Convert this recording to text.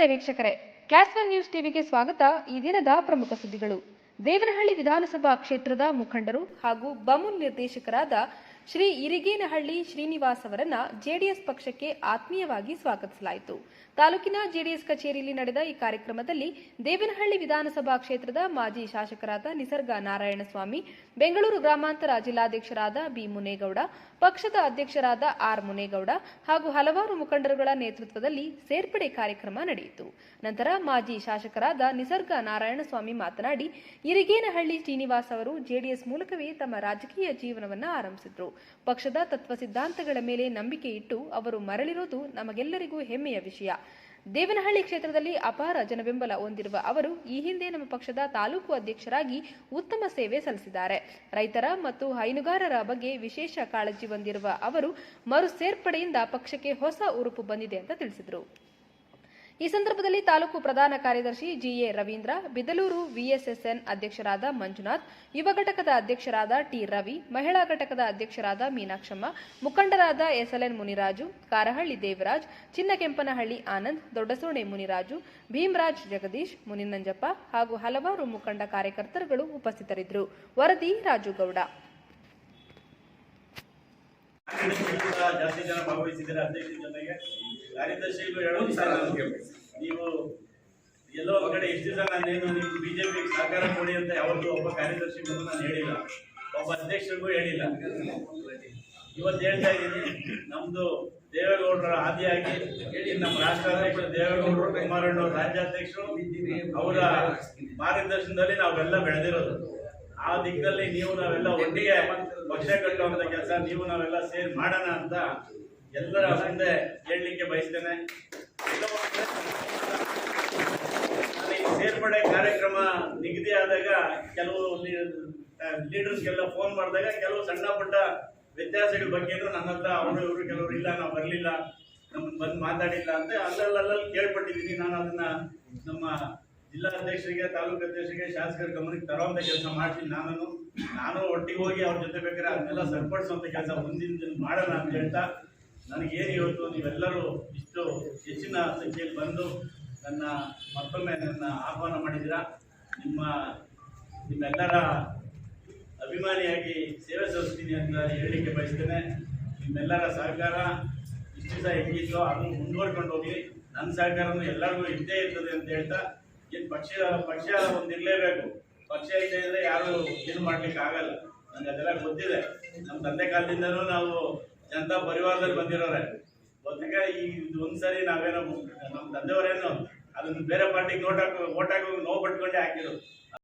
ನಮಸ್ತೆ ವೀಕ್ಷಕರೇ. Class one news ಟಿವಿಗೆ ಸ್ವಾಗತ. ಈ ದಿನದ ಪ್ರಮುಖ ಸುದ್ದಿಗಳು. ದೇವನಹಳ್ಳಿ ವಿಧಾನಸಭಾ ಕ್ಷೇತ್ರದ ಮುಖಂಡರು ಹಾಗೂ ಬಮೂಲ್ ನಿರ್ದೇಶಕರಾದ ಶ್ರೀ ಇರಿಗೇನಹಳ್ಳಿ ಶ್ರೀನಿವಾಸ್ ಅವರನ್ನ ಜೆಡಿಎಸ್ ಪಕ್ಷಕ್ಕೆ ಆತ್ಮೀಯವಾಗಿ ಸ್ವಾಗತಿಸಲಾಯಿತು. ತಾಲೂಕಿನ ಜೆಡಿಎಸ್ ಕಚೇರಿಯಲ್ಲಿ ನಡೆದ ಈ ಕಾರ್ಯಕ್ರಮದಲ್ಲಿ ದೇವನಹಳ್ಳಿ ವಿಧಾನಸಭಾ ಕ್ಷೇತ್ರದ ಮಾಜಿ ಶಾಸಕರಾದ ನಿಸರ್ಗ ನಾರಾಯಣಸ್ವಾಮಿ ಬೆಂಗಳೂರು ಗ್ರಾಮಾಂತರ ಜಿಲ್ಲಾಧ್ಯಕ್ಷರಾದ ಬಿ ಮುನೇಗೌಡ, ಪಕ್ಷದ ಅಧ್ಯಕ್ಷರಾದ ಆರ್ ಮುನೇಗೌಡ ಹಾಗೂ ಹಲವಾರು ಮುಖಂಡರುಗಳ ನೇತೃತ್ವದಲ್ಲಿ ಸೇರ್ಪಡೆ ಕಾರ್ಯಕ್ರಮ ನಡೆಯಿತು. ನಂತರ ಮಾಜಿ ಶಾಸಕರಾದ ನಿಸರ್ಗ ನಾರಾಯಣಸ್ವಾಮಿ ಮಾತನಾಡಿ, ಇರಿಗೇನಹಳ್ಳಿ ಶ್ರೀನಿವಾಸ್ ಅವರು ಜೆಡಿಎಸ್ ಮೂಲಕವೇ ತಮ್ಮ ರಾಜಕೀಯ ಜೀವನವನ್ನು ಆರಂಭಿಸಿದ್ರು. ಪಕ್ಷದ ತತ್ವ ಸಿದ್ಧಾಂತಗಳ ಮೇಲೆ ನಂಬಿಕೆ ಇಟ್ಟು ಅವರು ಮರಳಿರುವುದು ನಮಗೆಲ್ಲರಿಗೂ ಹೆಮ್ಮೆಯ ವಿಷಯ. ದೇವನಹಳ್ಳಿ ಕ್ಷೇತ್ರದಲ್ಲಿ ಅಪಾರ ಜನಬೆಂಬಲ ಹೊಂದಿರುವ ಅವರು ಈ ಹಿಂದೆ ನಮ್ಮ ಪಕ್ಷದ ತಾಲೂಕು ಅಧ್ಯಕ್ಷರಾಗಿ ಉತ್ತಮ ಸೇವೆ ಸಲ್ಲಿಸಿದ್ದಾರೆ. ರೈತರ ಮತ್ತು ಹೈನುಗಾರರ ಬಗ್ಗೆ ವಿಶೇಷ ಕಾಳಜಿ ಹೊಂದಿರುವ ಅವರು ಮರು ಸೇರ್ಪಡೆಯಿಂದ ಪಕ್ಷಕ್ಕೆ ಹೊಸ ಉರುಪು ಬಂದಿದೆ ಅಂತ ತಿಳಿಸಿದರು. ಈ ಸಂದರ್ಭದಲ್ಲಿ ತಾಲೂಕು ಪ್ರಧಾನ ಕಾರ್ಯದರ್ಶಿ ಜಿಎ ರವೀಂದ್ರ, ಬಿದಲೂರು ವಿಎಸ್ಎಸ್ಎನ್ ಅಧ್ಯಕ್ಷರಾದ ಮಂಜುನಾಥ್, ಯುವ ಘಟಕದ ಅಧ್ಯಕ್ಷರಾದ ಟಿ ರವಿ, ಮಹಿಳಾ ಘಟಕದ ಅಧ್ಯಕ್ಷರಾದ ಮೀನಾಕ್ಷಮ್ಮ, ಮುಖಂಡರಾದ S L N Muniraju, Karahalli Devaraj, Chinnakempanahalli Anand, Doddasone Muniraju, Bhimaraj Jagadish, Muninanjappa ಹಾಗೂ ಹಲವಾರು ಮುಖಂಡ ಕಾರ್ಯಕರ್ತರುಗಳು ಉಪಸ್ಥಿತರಿದ್ದರು. ವರದಿ ರಾಜುಗೌಡ. ಜಾಸ್ತಿ ಜನ ಭಾಗವಹಿಸಿದ್ದಾರೆ. ಹದಿನೈದು ಜನರಿಗೆ ಕಾರ್ಯದರ್ಶಿಗಳು ಹೇಳೋದು ಸರ್ ನೀವು ಎಲ್ಲೋ ಕಡೆ ಎಷ್ಟು ದಿವಸ ನಾನೇನು ನೀವು ಬಿಜೆಪಿ ಸಹಕಾರ ಕೊಡಿ ಅಂತ ಯಾವತ್ತೂ ಒಬ್ಬ ಕಾರ್ಯದರ್ಶಿಗೂ ನಾನು ಹೇಳಿಲ್ಲ. ಒಬ್ಬ ಅಧ್ಯಕ್ಷರಿಗೂ ಹೇಳಿಲ್ಲ. ಇವತ್ತು ಹೇಳ್ತಾ ಇದ್ದೀನಿ ನಮ್ಮದು ದೇವೇಗೌಡರ ಆದಿಯಾಗಿ ಹೇಳಿ, ನಮ್ಮ ರಾಷ್ಟ್ರಾಧ್ಯಕ್ಷರು ದೇವೇಗೌಡರು ಕುಮಾರಣ್ಣವ್ರ ರಾಜ್ಯಾಧ್ಯಕ್ಷರು, ಅವರ ಮಾರ್ಗದರ್ಶನದಲ್ಲಿ ನಾವೆಲ್ಲ ಬೆಳೆದಿರೋದು. ಆ ದಿಕ್ಕಲ್ಲಿ ನೀವು ನಾವೆಲ್ಲ ಒಟ್ಟಿಗೆ ಪಕ್ಷ ಕಟ್ಟುವಂತ ಕೆಲಸ ನೀವು ನಾವೆಲ್ಲ ಸೇರಿ ಮಾಡೋಣ ಅಂತ ಎಲ್ಲರ ಮುಂದೆ ಹೇಳಲಿಕ್ಕೆ ಬಯಸ್ತೇನೆ. ಸೇರ್ಪಡೆ ಕಾರ್ಯಕ್ರಮ ನಿಗದಿ ಆದಾಗ ಕೆಲವು ಲೀಡರ್ಸ್ಗೆಲ್ಲ ಫೋನ್ ಮಾಡಿದಾಗ ಕೆಲವು ಸಣ್ಣ ಪುಟ್ಟ ವ್ಯತ್ಯಾಸಗಳ ಬಗ್ಗೆ ನನ್ನ ಹತ್ರ ಅವರು ಇವರು ಕೆಲವರು ಇಲ್ಲ ನಾವು ಬರಲಿಲ್ಲ ನಮ್ಮನ್ನು ಬಂದು ಮಾತಾಡಿಲ್ಲ ಅಂತ ಅಲ್ಲಲ್ಲಲ್ಲಿ ಕೇಳ್ಪಟ್ಟಿದ್ದೀನಿ. ನಾನು ಅದನ್ನ ನಮ್ಮ ಜಿಲ್ಲಾಧ್ಯಕ್ಷರಿಗೆ, ತಾಲೂಕು ಅಧ್ಯಕ್ಷರಿಗೆ, ಶಾಸಕರ ಗಮನಕ್ಕೆ ತರುವಂತ ಕೆಲಸ ಮಾಡ್ತೀನಿ ನಾನು ನಾನು ಒಟ್ಟಿಗೆ ಹೋಗಿ ಅವ್ರ ಜೊತೆ ಬೇಕಾದ್ರೆ ಅದನ್ನೆಲ್ಲ ಸರಿಪಡಿಸುವಂತ ಕೆಲಸ ಮುಂದಿನ ದಿನ ಮಾಡೋಣ ಅಂತ ಹೇಳ್ತಾ, ನನಗೇನು ಇವತ್ತು ನೀವೆಲ್ಲರೂ ಇಷ್ಟು ಹೆಚ್ಚಿನ ಸಂಖ್ಯೆಯಲ್ಲಿ ಬಂದು ನನ್ನ ಮತ್ತೊಮ್ಮೆ ನನ್ನ ಆಹ್ವಾನ ಮಾಡಿದ್ದೀರಾ? ನಿಮ್ಮ, ನಿಮ್ಮೆಲ್ಲರ ಅಭಿಮಾನಿಯಾಗಿ ಸೇವೆ ಸಲ್ಲಿಸ್ತೀನಿ ಅಂತ ಹೇಳಲಿಕ್ಕೆ ಬಯಸ್ತೇನೆ. ನಿಮ್ಮೆಲ್ಲರ ಸಹಕಾರ ಇಷ್ಟು ದಿವಸ ಹೆಂಗಿತ್ತೋ ಅದನ್ನು ಮುಂದುವರ್ಕೊಂಡು ಹೋಗಿ. ನನ್ನ ಸಹಕಾರನೂ ಎಲ್ಲರಿಗೂ ಇದ್ದೇ ಇರ್ತದೆ ಅಂತ ಹೇಳ್ತಾ ಏನು ಪಕ್ಷ ಪಕ್ಷ ಒಂದು ಇರಲೇಬೇಕು. ಪಕ್ಷ ಇದೆ ಅಂದರೆ ಯಾರು ಏನು ಮಾಡ್ಲಿಕ್ಕೆ ಆಗಲ್ಲ. ನನಗೆ ಅದೆಲ್ಲ ಗೊತ್ತಿದೆ. ನಮ್ಮ ತಂದೆ ಕಾಲದಿಂದನೂ ನಾವು ಜನತಾ ಪರಿವಾರದಲ್ಲಿ ಬಂದಿರೋರೆ. ಒಟ್ಟಿಗೆ ಈ ಒಂದ್ಸರಿ ನಾವೇನೋ ನಮ್ಮ ತಂದೆಯವರೇನು ಅದನ್ನು ಬೇರೆ ಪಾರ್ಟಿಗೆ ನೋಟ್ ಹಾಕೋ, ಓಟ್ ಹಾಕೋ ನೋವು ಪಟ್ಕೊಂಡೇ ಹಾಕಿರೋದು.